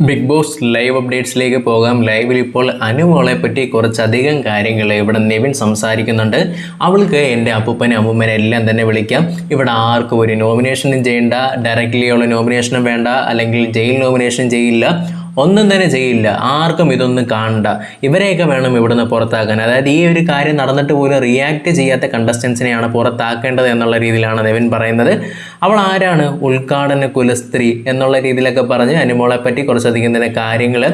Big boss live അപ്ഡേറ്റ്സിലേക്ക് പോകാം. ലൈവിൽ ഇപ്പോൾ അനുമോളെ പറ്റി കുറച്ചധികം കാര്യങ്ങൾ ഇവിടെ നിവിൻ സംസാരിക്കുന്നുണ്ട്. അവൾക്ക് എന്റെ അപ്പൂപ്പനെ അമ്മൂമ്മനെ എല്ലാം തന്നെ വിളിക്കാം. ഇവിടെ ആർക്കും ഒരു നോമിനേഷനും ചെയ്യണ്ട. ഡയറക്റ്റ്ലി ഉള്ള നോമിനേഷനും വേണ്ട. അല്ലെങ്കിൽ ജയിൽ നോമിനേഷൻ ചെയ്യില്ല. ഒന്നും തന്നെ ചെയ്യില്ല. ആർക്കും ഇതൊന്നും കാണണ്ട. ഇവരെയൊക്കെ വേണം ഇവിടുന്ന് പുറത്താക്കാൻ. അതായത് ഈ ഒരു കാര്യം നടന്നിട്ട് പോലും റിയാക്ട് ചെയ്യാത്ത കണ്ടസ്റ്റൻസിനെയാണ് പുറത്താക്കേണ്ടത് എന്നുള്ള രീതിയിലാണ് നെവിൻ പറയുന്നത്. അവൾ ആരാണ്? ഉദ്ഘാടന കുലസ്ത്രീ എന്നുള്ള രീതിയിലൊക്കെ പറഞ്ഞ് അനുമോളെ പറ്റി കുറച്ചധികം തന്നെ കാര്യങ്ങൾ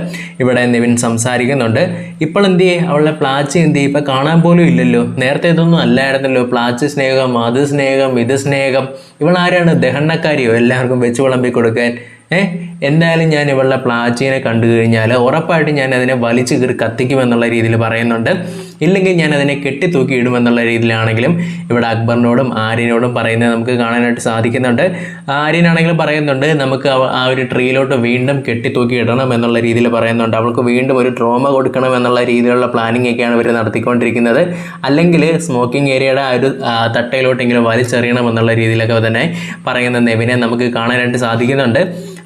ഇവിടെ നെവിൻ സംസാരിക്കുന്നുണ്ട്. ഇപ്പോൾ എന്ത് ചെയ്യേ? അവളുടെ പ്ലാച്ച് എന്ത് ചെയ്യും? ഇപ്പം കാണാൻ പോലും ഇല്ലല്ലോ. നേരത്തെ ഇതൊന്നും അല്ലായിരുന്നല്ലോ. പ്ലാച്ച് സ്നേഹം അത് സ്നേഹം ഇത് സ്നേഹം. ഇവൾ ആരാണ്? ദഹണ്ണക്കാരിയോ? എല്ലാവർക്കും വെച്ച് വിളമ്പി കൊടുക്കാൻ ഏഹ് എന്തായാലും ഞാൻ ഇവളുടെ പ്ലാച്ചിനെ കണ്ടു കഴിഞ്ഞാൽ ഉറപ്പായിട്ടും ഞാൻ അതിനെ വലിച്ചു കീറി കത്തിക്കുമെന്നുള്ള രീതിയിൽ പറയുന്നുണ്ട്. ഇല്ലെങ്കിൽ ഞാൻ അതിനെ കെട്ടിത്തൂക്കി ഇടുമെന്നുള്ള രീതിയിലാണെങ്കിലും ഇവിടെ അക്ബറിനോടും ആര്യനോടും പറയുന്നത് നമുക്ക് കാണാനായിട്ട് സാധിക്കുന്നുണ്ട്. ആര്യനാണെങ്കിലും പറയുന്നുണ്ട് നമുക്ക് ആ ഒരു ട്രീയിലോട്ട് വീണ്ടും കെട്ടിത്തൂക്കി ഇടണം എന്നുള്ള രീതിയിൽ പറയുന്നുണ്ട്. അവൾക്ക് വീണ്ടും ഒരു ട്രോമ കൊടുക്കണം എന്നുള്ള രീതിയിലുള്ള പ്ലാനിങ് ഒക്കെയാണ് ഇവർ നടത്തിക്കൊണ്ടിരിക്കുന്നത്. അല്ലെങ്കിൽ സ്മോക്കിംഗ് ഏരിയയുടെ ആ ഒരു തട്ടയിലോട്ടെങ്കിലും വലിച്ചെറിയണം എന്നുള്ള രീതിയിലൊക്കെ തന്നെ പറയുന്ന നെവിനെ നമുക്ക് കാണാനായിട്ട് സാധിക്കുന്നുണ്ട്.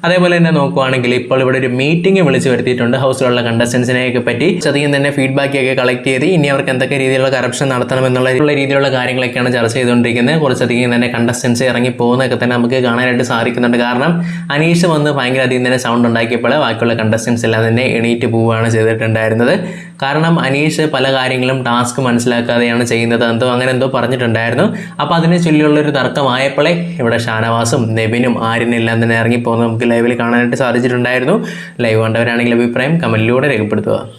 അതേപോലെ തന്നെ നോക്കുവാണെങ്കിൽ ഇപ്പോൾ ഇവിടെ ഒരു മീറ്റിംഗ് വിളിച്ചു വരുത്തിയിട്ടുണ്ട്. ഹൗസിലുള്ള കണ്ടസ്റ്റൻസിനെയൊക്കെ പറ്റി. അധികം തന്നെ ഫീഡ്ബാക്ക് ഒക്കെ കളക്ട് ചെയ്ത് ഇനി അവർക്ക് എന്തൊക്കെ രീതിയിലുള്ള കറപ്ഷൻ നടത്തണം എന്നുള്ള രീതിയിലുള്ള കാര്യങ്ങളൊക്കെയാണ് ചർച്ച ചെയ്തുകൊണ്ടിരിക്കുന്നത്. കുറച്ചധികം തന്നെ കണ്ടസ്റ്റൻസ് ഇറങ്ങി പോകുന്നതൊക്കെ തന്നെ നമുക്ക് കാണാനായിട്ട് സാധിക്കുന്നുണ്ട്. കാരണം അനീഷ് വന്ന് ഭയങ്കര അധികം തന്നെ സൗണ്ട് ഉണ്ടാക്കിയപ്പോൾ ബാക്കിയുള്ള കണ്ടസ്റ്റൻസ് എല്ലാം തന്നെ എണീറ്റ് പോവുകയാണ് ചെയ്തിട്ടുണ്ടായിരുന്നത്. കാരണം അനീഷ് പല കാര്യങ്ങളും ടാസ്ക് മനസ്സിലാക്കാതെയാണ് ചെയ്യുന്നത്. എന്തോ അങ്ങനെ എന്തോ പറഞ്ഞിട്ടുണ്ടായിരുന്നു. അപ്പോൾ അതിനെ ചൊല്ലിയുള്ളൊരു തർക്കമായപ്പോഴേ ഇവിടെ ഷാനവാസും നെബിനും ആര്യനെല്ലാം തന്നെ ഇറങ്ങിപ്പോകുന്നത് നമുക്ക് ലൈവിൽ കാണാനായിട്ട് സാധിച്ചിട്ടുണ്ടായിരുന്നു. ലൈവ് കണ്ടവരാണെങ്കിൽ അഭിപ്രായം കമന്റിലൂടെ രേഖപ്പെടുത്തുക.